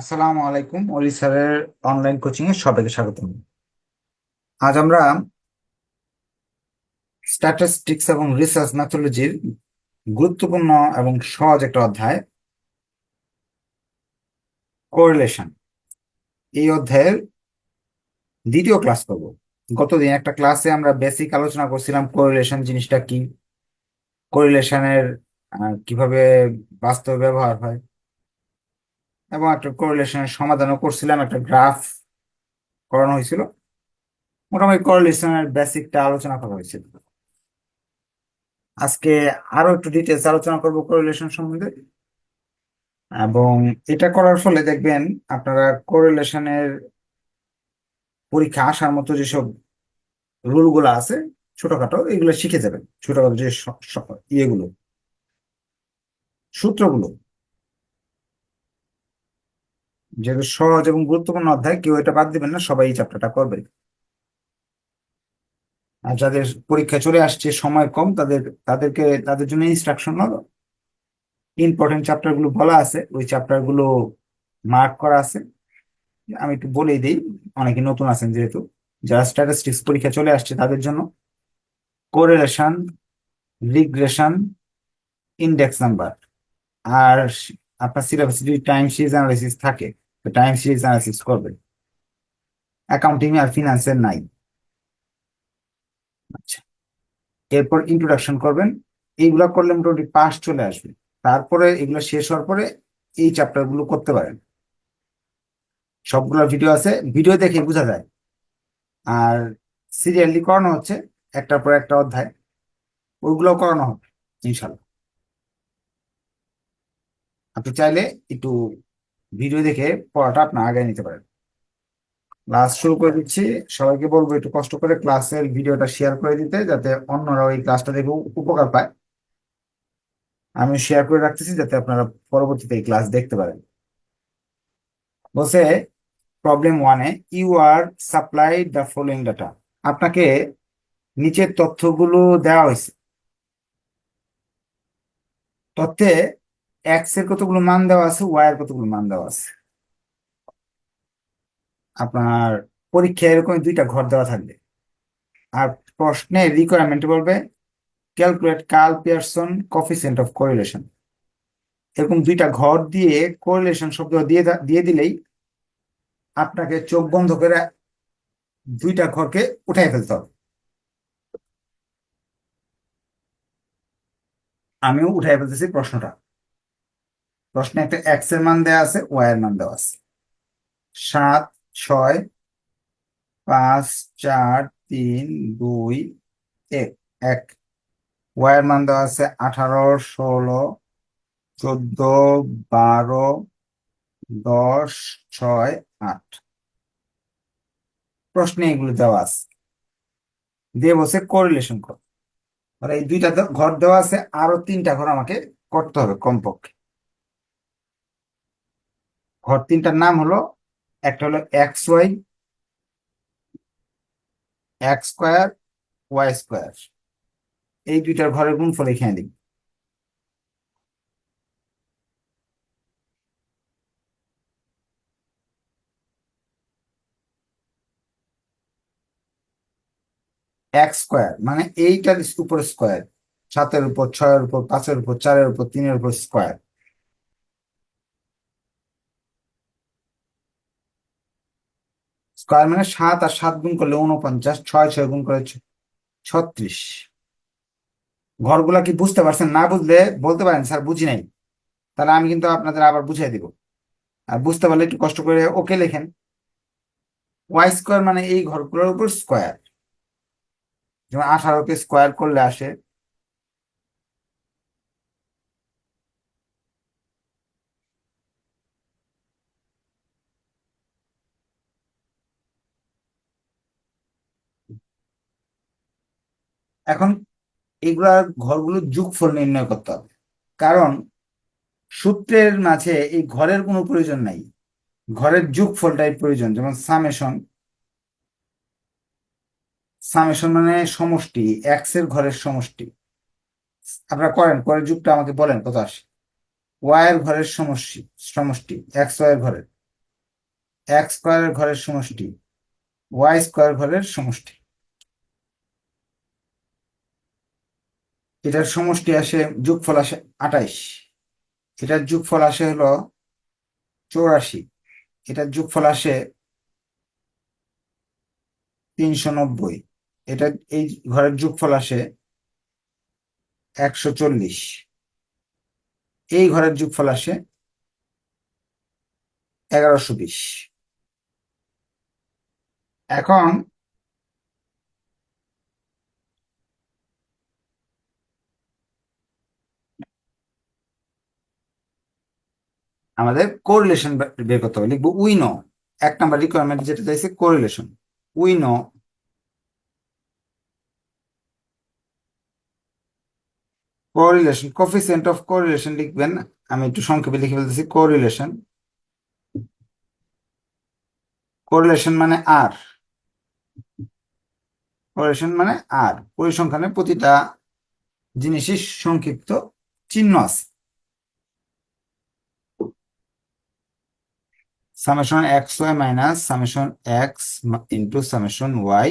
আসসালামু আলাইকুম অলি স্যারের অনলাইন কোচিং এ সবাইকে স্বাগতম। আজ আমরা স্ট্যাটিস্টিক্স এবং রিসার্চ ম্যাথোলজির গুরুত্বপূর্ণ এবং সহজ একটা অধ্যায় কোরিলেশন এই অধ্যায়ের দ্বিতীয় ক্লাস করব। গতদিন একটা ক্লাসে আমরা বেসিক আলোচনা করছিলাম কোরিলেশন জিনিসটা কি কোরিলেশনের কীভাবে বাস্তবে ব্যবহার হয়। এবং একটা কোরিলেশনের সমাধানও করছিলাম, একটা গ্রাফ করানো হয়েছিল। মোটামুটি কোরিলেশনের বেসিকটা আলোচনা করা হয়েছিল আজকে আরও একটু ডিটেলস আলোচনা করব কোরিলেশন সম্বন্ধে। এবং এটা করার ফলে দেখবেন আপনারা কোরিলেশনের পরীক্ষা আসার মতো যেসব রুলগুলো আছে, ছোটখাটো, এগুলো শিখে যাবেন। ছোটখাটো যে ইয়েগুলো, সূত্রগুলো। যেগুলো সহজ এবং গুরুত্বপূর্ণ অধ্যায়, কেউ এটা বাদ দিবেন না, সবাই এই চ্যাপ্টারটা করবে। আর যাদের পরীক্ষা চলে আসছে, সময় কম, তাদের, তাদেরকে, তাদের জন্য ইনস্ট্রাকশন হলো। ইম্পর্টেন্ট চ্যাপ্টারগুলো বলা আছে, ওই চ্যাপ্টারগুলো মার্ক করা আছে। আমি একটু বলেই দিই, অনেকে নতুন আছেন যেহেতু, যারা স্ট্যাটিস্টিক্স পরীক্ষা চলে আসছে তাদের জন্য। কোরিলেশন রিগ্রেশন ইন্ডেক্স নাম্বার আর আপনার সিলেবাসে যদি টাইম সিরিজ অ্যানালিসিস থাকে টাইম সিরিজ অ্যানালিসিস করবে অ্যাকাউন্টিং আর ফিনান্সের নাই। আচ্ছা। এরপর ইন্ট্রোডাকশন করবেন। এইগুলা করলে মোটামুটি পাস চলে আসবে। তারপরে এগুলো শেষ হওয়ার পরে এই চ্যাপ্টারগুলো করতে পারেন। সবগুলো ভিডিও আছে। ভিডিও দেখে বোঝা যায়। আর সিরিয়ালি করানো হচ্ছে। একটার পর একটা অধ্যায়। ওইগুলো করানো হবে ইনশাল্লাহ আপনি চাইলে একটু ভিডিও দেখে পড়াটা আপনার আগে নিতে পারেন। ক্লাস শুরু করে দিচ্ছি। সবাইকে বলব একটু কষ্ট করে ক্লাসের ভিডিওটা শেয়ার করে দিতে, যাতে অন্যরাও এই ক্লাসটা দেখে উপকার পায়। আমি শেয়ার করে রাখতেছি যাতে আপনারা পরবর্তীতে এই ক্লাস দেখতে পারেন। বলছে প্রবলেম ওয়ানে you are supplied the following data আপনাকে নিচের তথ্যগুলো দেওয়া হয়েছে। তথ্যে এক্সের কতগুলো মান দেওয়া আছে ওয়াই এর কতগুলো মান দেওয়া আছে? আপনার পরীক্ষায় এরকম দুইটা ঘর দেওয়া থাকবে। আর প্রশ্নে রিকোয়ারমেন্ট বলবে calculate Karl Pearson coefficient of correlation এরকম দুইটা ঘর দিয়ে কোরিলেশন শব্দ দিয়ে দিয়ে দিলেই আপনাকে চোখ বন্ধ করে দুইটা ঘরকে উঠাই ফেলতে হবে। আমিও উঠাই ফেলতেছি প্রশ্নটা। প্রশ্নে একটা এক্সের মান দেওয়া আছে ওয়াই এর মান দেওয়া আছে। সাত, ছয়, পাঁচ, চার, তিন, দুই, এক। এক। ওয়াই এর মান দেওয়া আছে আঠারো, ষোলো, চোদ্দ, বারো, দশ, ছয়, আট। প্রশ্নে এগুলো দেওয়া আছে। দিয়ে বসে কোরিলেশন কর। এই দুইটা ঘর দেওয়া আছে, আরও তিনটা ঘর আমাকে করতে হবে কমপক্ষে। ঘর তিনটার নাম হলো, একটা হলো X Y X square Y square এই দুইটার ঘরের গুণফল এখানে দিই এক্স স্কোয়ার মানে এইটার উপর স্কোয়ার সাতের উপর, ছয়ের উপর, পাঁচের উপর, চারের উপর, তিনের উপর স্কোয়ার স্কোয়ার মানে সাত আর সাত গুণ করলে উনপঞ্চাশ ছয় ছয় গুণ করে ছত্রিশ। ঘরগুলা কি বুঝতে পারছেন? না বুঝলে বলতে পারেন, স্যার বুঝি নাই। তাহলে আমি কিন্তু আপনাদের আবার বুঝিয়ে দিব। আর বুঝতে পারলে একটু কষ্ট করে ওকে লেখেন। ওয়াই স্কোয়ার মানে এই ঘরগুলোর উপর স্কোয়ার। যেমন আঠারোকে স্কোয়ার করলে আসে এখন এগুলা ঘরগুলোর যোগফল নির্ণয় করতে হবে। কারণ সূত্রের মাঝে এই ঘরের কোনো প্রয়োজন নাই। ঘরের যোগফলটাই প্রয়োজন, যেমন সামেশন সামেশন মানে সমষ্টি এক্সের ঘরের সমষ্টি। আপনারা করেন করে যুগটা আমাকে বলেন, কত আসে? ওয়াই এর ঘরের সমষ্টি সমষ্টি এক্স ওয়াই এর ঘরের। এক্স স্কোয়ারের ঘরের সমষ্টি ওয়াই স্কোয়ার ঘরের সমষ্টি। এটার সমষ্টি আসে, যোগফল আসে আঠাইশ এটার যোগফল আসে হলো চৌরাশি। এটার যোগফল আসে তিনশো নব্বই। এটা এই ঘরের যোগফল আসে একশো চল্লিশ। এই ঘরের যোগফল আসে এগারোশো বিশ। এখন আমাদের কোরিলেশন বের করতে হবে। লিখব উই নো এক নাম্বার রিকোয়ারমেন্ট যেটা চাইছে correlation we know correlation coefficient of correlation লিখবেন। আমি একটু সংক্ষেপে লিখে ফেলতেছি কোরিলেশন কোরিলেশন মানে আর কোরিলেশন মানে আর পরিসংখ্যানে প্রতিটা জিনিসই সংক্ষিপ্ত চিহ্ন আছে। Summation xy minus summation x into summation y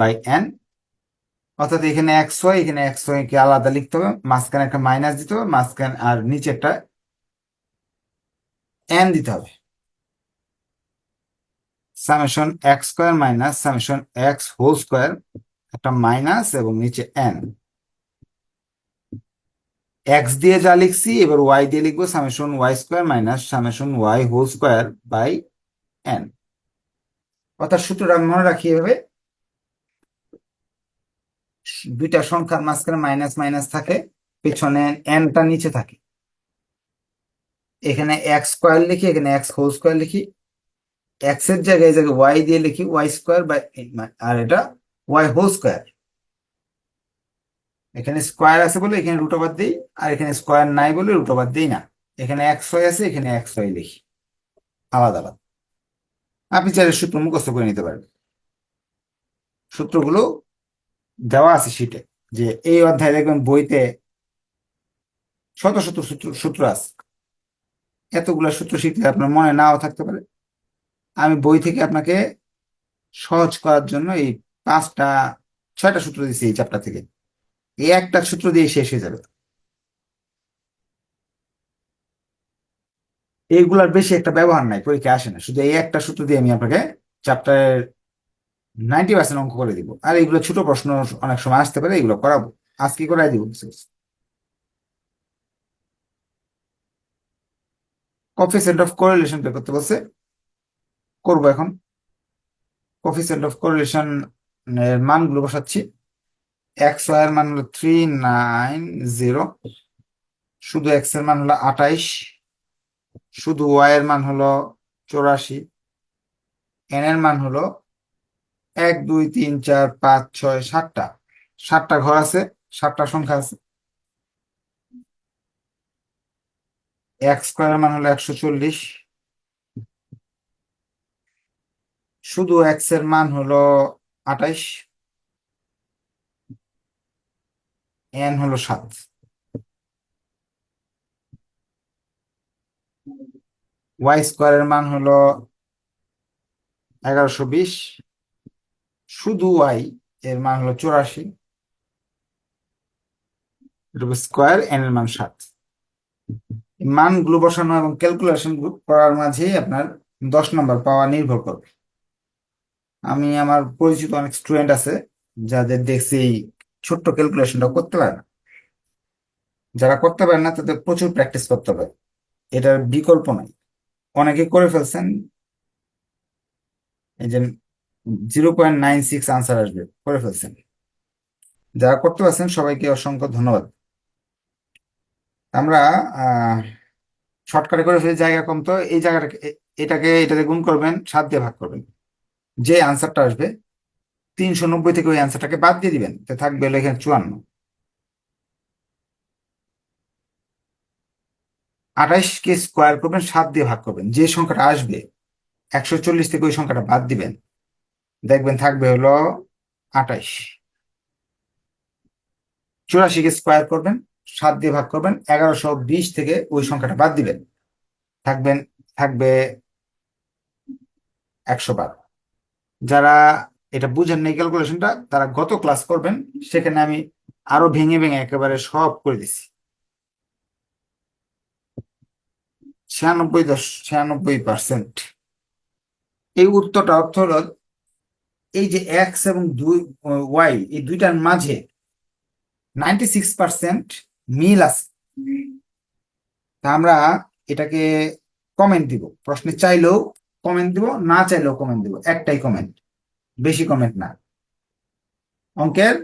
by n অর্থাৎ এখানে এক্স ওয়াই, এখানে এক্স ওয়াই কে আলাদা লিখতে হবে, মাঝখানে একটা মাইনাস দিতে হবে, মাঝখানে আর নিচে একটা এন দিতে হবে। Summation X square minus summation X whole square, একটা মাইনাস এবং নিচে এন। এক্স দিয়ে যা লিখছি, এবার ওয়াই দিয়ে লিখব summation Y square minus summation Y whole square by N অর্থাৎ সূত্রটা মনে রাখি এভাবে। দুইটা সংখ্যার মাঝখানে মাইনাস মাইনাস থাকে, পেছনে এনটা নিচে থাকে। এখানে এক্স স্কোয়ার লিখি, এখানে এক্স হোল স্কোয়ার লিখি। এক্সের জায়গায় জায়গায় ওয়াই দিয়ে লিখি ওয়াই স্কোয়ার বাই আর এটা ওয়াই হোল স্কোয়ার এখানে স্কোয়ার আছে বলে এখানে রুট ওভার দিই, আর এখানে স্কোয়ার নাই বলে রুট ওভার দিই না। এখানে এক্স ওয়াই আছে, এখানে এক্স ওয়াই লিখি। আলাদা আলাদা। আপনি চাইলে সূত্র মুখস্থ করে নিতে পারবেন সূত্রগুলো দেওয়া আছে শীটে যে এই অধ্যায়ে দেখবেন বইতে শত শত সূত্র সূত্র আছে। এতগুলো সূত্র শিখলে আপনার মনে নাও থাকতে পারে। আমি বই থেকে আপনাকে সহজ করার জন্য এই পাঁচটা, ছয়টা সূত্র দিচ্ছি এই চ্যাপ্টার থেকে। এই একটা সূত্র দিয়ে শেষ হয়ে যাবে। এইগুলার বেশি একটা ব্যবহার নাই, পরীক্ষা আসে না। শুধু এই একটা সূত্র দিয়ে আমি আপনাকে চ্যাপ্টারের নাইনটি পার্সেন্ট অঙ্ক করে দিব। আর এইগুলো ছোট প্রশ্ন অনেক সময় আসতে পারে এগুলো করাবো। আজকে করাই দিব? কোফিসিয়েন্ট অফ কোরিলেশন বের করতে বলছে। করব এখন। কোফিসিয়েন্ট অফ কোরিলেশন মানগুলো বসাচ্ছি। এক্স ওয়াই এর মান হলো থ্রি নাইন জিরো শুধু এক্সের মান হলো আঠাইশ। শুধু ওয়াই এর মান হলো চৌরাশি। এন এর মান হলো এক, দুই, তিন, চার, পাঁচ, ছয়, সাতটা। সাতটা ঘর আছে, সাতটা সংখ্যা আছে। এক্স স্কোয়ার মান হলো একশো চল্লিশ। শুধু এক্সের মান হলো আঠাইশ। এন হলো সাত। ওয়াই স্কোয়ারের মান হলো এগারোশো বিশ। শুধু ওয়াই, এর মান হলো চুরাশি। স্কোয়ার, এন এর মান সাত। মান মানগুলো বসানো এবং ক্যালকুলেশন করার মাঝেই আপনার দশ নম্বর পাওয়া নির্ভর করবে। আমি আমার পরিচিত অনেক স্টুডেন্ট আছে, যাদের দেখছি ছোট্ট ক্যালকুলেশনটা করতে পারে না। যারা করতে পারে না, তাদের প্রচুর প্র্যাকটিস করতে হবে। এটার বিকল্প নাই। অনেকে করে ফেলছেন, এই যে zero point nine six answer আসবে, করে ফেলছেন। যারা করতে পারছেন, সবাইকে অসংখ্য ধন্যবাদ। আমরা শর্টকাটে করে ফেলে, জায়গা কম তো, এই জায়গাটাকে এটাকে, এটাতে গুণ করবেন, সাত দিয়ে ভাগ করবেন। যে আনসারটা আসবে তিনশো নব্বই থেকে ওই অ্যান্সারটাকে বাদ দিয়ে দিবেন। থাকবে হলো এখানে চুয়ান্ন। আঠাইশকে স্কোয়ার করবেন, সাত দিয়ে ভাগ করবেন। যে সংখ্যাটা আসবে, একশো চল্লিশ থেকে ওই সংখ্যাটা বাদ দিবেন। দেখবেন থাকবে হলো আঠাইশ। চুরাশিকে স্কোয়ার করবেন, সাত দিয়ে ভাগ করবেন, এগারোশো বিশ থেকে ওই সংখ্যাটা বাদ দিবেন। থাকবেন, থাকবে একশো বারো। যারা এটা বুঝেন নাই ক্যালকুলেশনটা তারা গত ক্লাস করবেন, সেখানে আমি আরও ভেঙে ভেঙে একেবারে সব করে দিছি। এই উত্তরটা অর্থ হল, এই যে এক্স এবং দুই ওয়াই এই দুইটার মাঝে নাইনটি সিক্স পার্সেন্ট মিল আছে। তা আমরা এটাকে কমেন্ট দিব। প্রশ্নে চাইলেও কমেন্ট দিব, না চাইলেও কমেন্ট দিব। একটাই কমেন্ট বেশি কমেন্ট না। অঙ্কের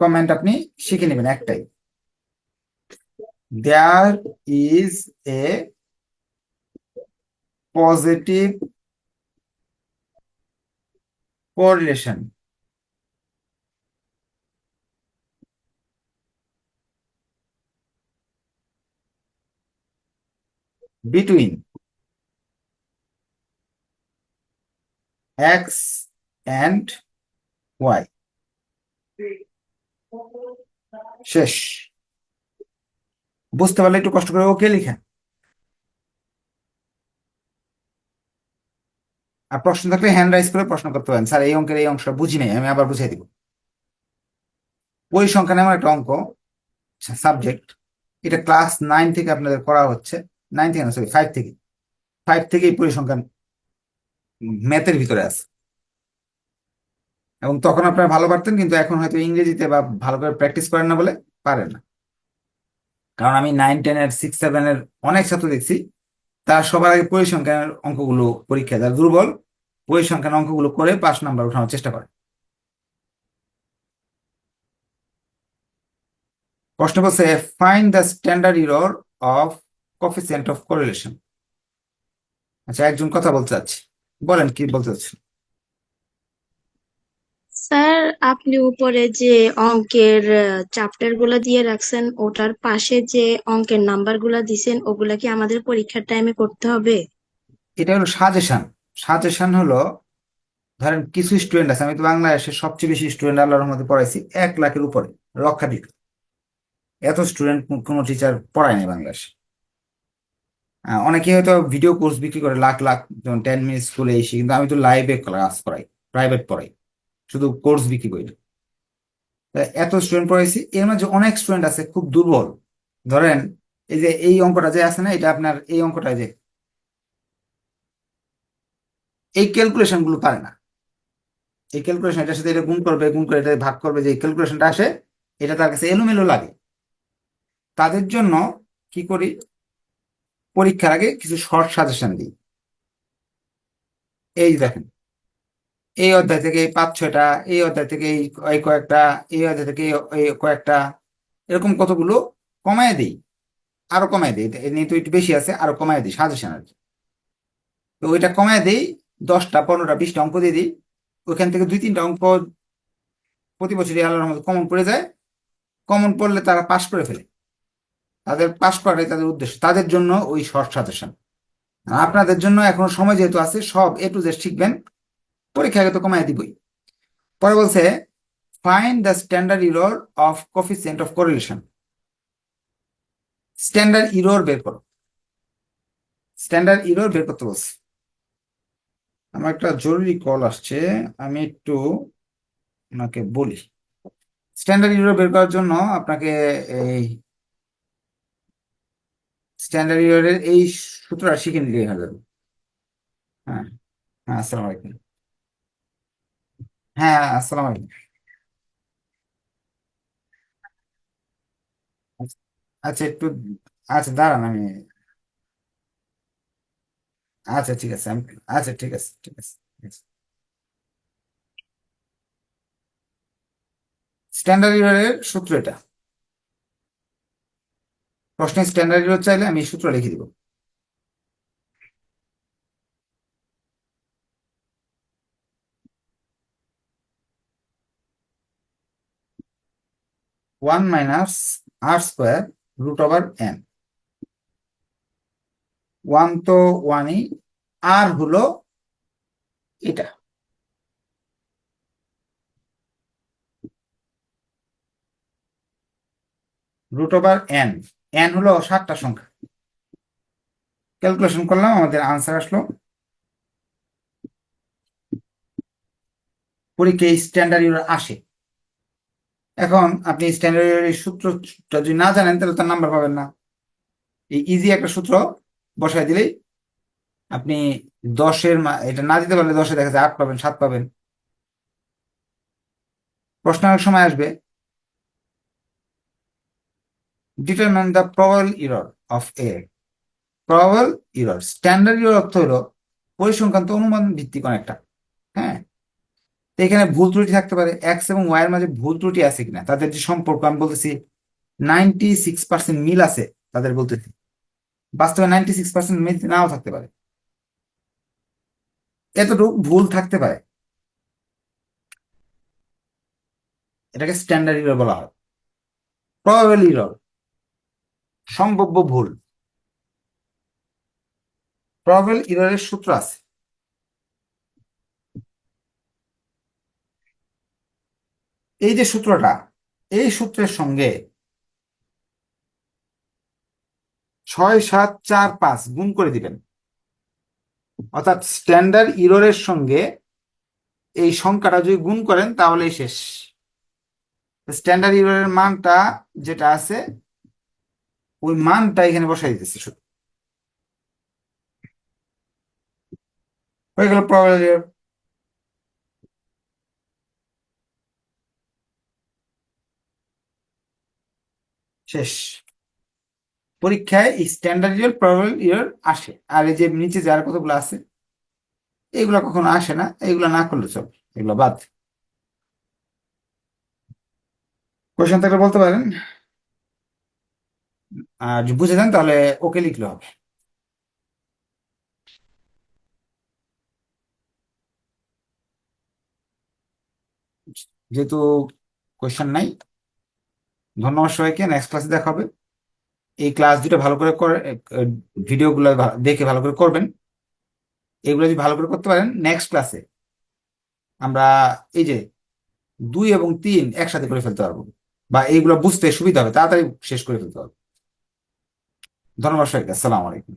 কমেন্ট আপনি শিখে নেবেন একটাই। There is a positive correlation. Between x and y শেষ। বুঝতে পারলে একটু কষ্ট করে ওকে লিখেন। আর প্রশ্ন থাকলে হ্যান্ড রাইজ করে প্রশ্ন করতে পারেন। স্যার, এই অঙ্কের এই অংশটা বুঝি নাই, আমি আবার বুঝিয়ে দিব। পরিসংখ্যান এমন একটা অঙ্ক সাবজেক্ট এটা ক্লাস নাইন থেকে আপনাদের করা হচ্ছে। নাইন থেকে না সরি ফাইভ থেকে। ফাইভ থেকেই পরিসংখ্যান ম্যাথের ভিতরে আছে। এবং তখন আপনারা ভালো পারতেন, কিন্তু এখন হয়তো ইংরেজিতে বা ভালো করে প্র্যাকটিস করেন না বলে পারেন না। কারণ আমি নাইন টেনের সিক্স সেভেনের অনেক ছাত্র দেখছি, তার সবার আগে পরিসংখ্যানের অঙ্কগুলো পরীক্ষায় যারা দুর্বল পরিসংখ্যান অঙ্কগুলো করে পাঁচ নাম্বার উঠানোর চেষ্টা করে। প্রশ্ন বলছে find the standard error of coefficient of correlation আচ্ছা একজন কথা বলতে চাচ্ছি। বলেন কি বলতে চাচ্ছেন? স্যার, আপনি উপরে যে অঙ্কের চ্যাপ্টারগুলা দিয়ে রাখছেন, ওটার পাশে যে অঙ্কের নাম্বারগুলা দিছেন, ওগুলা কি আমাদের পরীক্ষার টাইমে করতে হবে? এটা হলো সাজেশন সাজেশন হলো, ধরেন কিছু স্টুডেন্ট আছে, আমি তো বাংলাদেশের সবচেয়ে বেশি স্টুডেন্ট আল্লাহর রহমতে পড়াইছি, এক লাখের উপরে লক্ষাধিক এত স্টুডেন্ট কোনো টিচার পড়ায় নাই বাংলাদেশে অনেকে হয়তো ভিডিও কোর্স বিক্রি করে, লাখ লাখ টেন মিনিট স্কুলে এসে, কিন্তু আমি তো লাইভে ক্লাস করাই প্রাইভেট পড়াই। শুধু কোর্স বিক্রি করি। এত স্টুডেন্ট পড়াইছি, এর মাঝে অনেক স্টুডেন্ট আছে খুব দুর্বল। ধরেন, এই যে এই অঙ্কটা যে আছে না, এটা আপনার এই অঙ্কটা যে, এই ক্যালকুলেশনগুলো পারে না। এই ক্যালকুলেশন এটার সাথে এটা গুণ করবে, গুণ করে এটা ভাগ করবে, যে ক্যালকুলেশনটা আসে, এটা তার কাছে এলোমেলো লাগে। তাদের জন্য কি করি, পরীক্ষার আগে কিছু শর্ট সাজেশন দিই। এই দেখেন এই অধ্যায় থেকে পাঁচ ছয়টা, এই অধ্যায় থেকে এই কয়েকটা, এই অধ্যায় থেকে এই- কয়েকটা, এরকম কতগুলো কমায় দিই, আরও কমায় দিই। নিয়ে তো একটু বেশি আছে, আরও কমায় দিই সাজেশন আর তো ওইটা কমায় দিই, দশটা, পনেরোটা, বিশটা অঙ্ক দিয়ে দিই, ওইখান থেকে দুই, তিনটা অঙ্ক প্রতি বছরই আল্লাহর মধ্যে কমন পড়ে যায়। কমন পড়লে তারা পাশ করে ফেলে। তাদের পাশ করাটাই তাদের উদ্দেশ্য। তাদের জন্য ওই শর্ট সাজেশন আপনাদের জন্য এখনও সময় যেহেতু আছে, সব এ টু জেড শিখবেন। পরীক্ষা আগে তো কমায় দিবই। পরে বলছে find the standard error of coefficient of correlation standard error বের করো। স্ট্যান্ডার্ড ইরোর বের করতে বলছে। আমার একটা জরুরি কল আসছে, আমি একটু ওনাকে বলি। স্ট্যান্ডার্ড ইরোর বের করার জন্য আপনাকে এই স্ট্যান্ডার্ড ইররের এই সূত্রটা শিখে নিলে হয়ে যাবে। হ্যাঁ হ্যাঁ আসসালামু আলাইকুম। হ্যাঁ আসসালাম আলাইকুম। আচ্ছা একটু আচ্ছা দাঁড়ান আমি আচ্ছা ঠিক আছে, আমি আচ্ছা ঠিক আছে ঠিক আছে স্ট্যান্ডার্ড ইররের সূত্র এটা। প্রশ্নে স্ট্যান্ডার্ড ইরর চাইলে আমি সূত্র লিখে দিব। One minus R square root over N. One তো ওয়ানই, আর হলো এটা। রুট ওভার এন এন হলো সাতটা সংখ্যা। ক্যালকুলেশন করলাম, আমাদের আনসার আসলো। পরীক্ষায় স্ট্যান্ডার্ড আসে। এখন আপনি স্ট্যান্ডার্ড সূত্রটা যদি না জানেন, তাহলে তার নাম্বার পাবেন না। এই ইজি একটা সূত্র বসায় দিলেই আপনি দশের এটা না দিতে পারলে দশে দেখা যায় আট পাবেন, সাত পাবেন। প্রশ্ন অনেক সময় আসবে। Determine the probable error of a probable error standard error অর্থ হলো পরিসংখ্যান্ত অনুমান ভিত্তিক অনেকটা। তো এখানে ভুল ত্রুটি থাকতে পারে। এক্স এবং ওয়াই এর মাঝে ভুল ত্রুটি আছে কিনা? তাদের যে সম্পর্ক, আমি বলতেছি নাইনটি সিক্স পার্সেন্ট মিল আছে তাদের বলতেছি। বাস্তবে নাইনটি সিক্স পার্সেন্ট মিল নাও থাকতে পারে। এতটুকু ভুল থাকতে পারে। এটাকে স্ট্যান্ডার্ড ইরর বলা হয়। প্রবাবল ইরর সম্ভাব্য ভুল। প্রবাবল ইররের সূত্র আছে। এই যে সূত্রটা, এই সূত্রের সঙ্গে ছয় সাত চার পাঁচ গুণ করে দিবেন। অর্থাৎ স্ট্যান্ডার্ড ইরোরের সঙ্গে এই সংখ্যাটা যদি গুণ করেন, তাহলেই শেষ। স্ট্যান্ডার্ড ইরোরের মানটা যেটা আছে, ওই মানটা এখানে বসাই দিতেছে শুধু। হয়ে গেল প্রবাবল শেষ। পরীক্ষায় স্ট্যান্ডার্ড ইরর প্রবাবল ইরর আসে। আর এই যে নিচে যার কতগুলো আছে, এগুলো কখনো আসে না, এগুলো না করলে চল, এগুলো বাদ। কোয়েশন থাকলে বলতে পারেন। আর বুঝে দেন তাহলে ওকে লিখলে হবে। যেহেতু কোয়েশন নাই ধন্যবাদ সবাইকে নেক্সট ক্লাসে দেখা হবে। এই ক্লাস দুটো ভালো করে ভিডিওগুলো দেখে ভালো করে করবেন। এগুলো যদি ভালো করে করতে পারেন নেক্সট ক্লাসে আমরা এই যে দুই এবং তিন একসাথে করে ফেলতে পারব। বা এইগুলো বুঝতে সুবিধা হবে, তাড়াতাড়ি শেষ করে ফেলতে পারব ধন্যবাদ সবাইকে, আসসালামু আলাইকুম।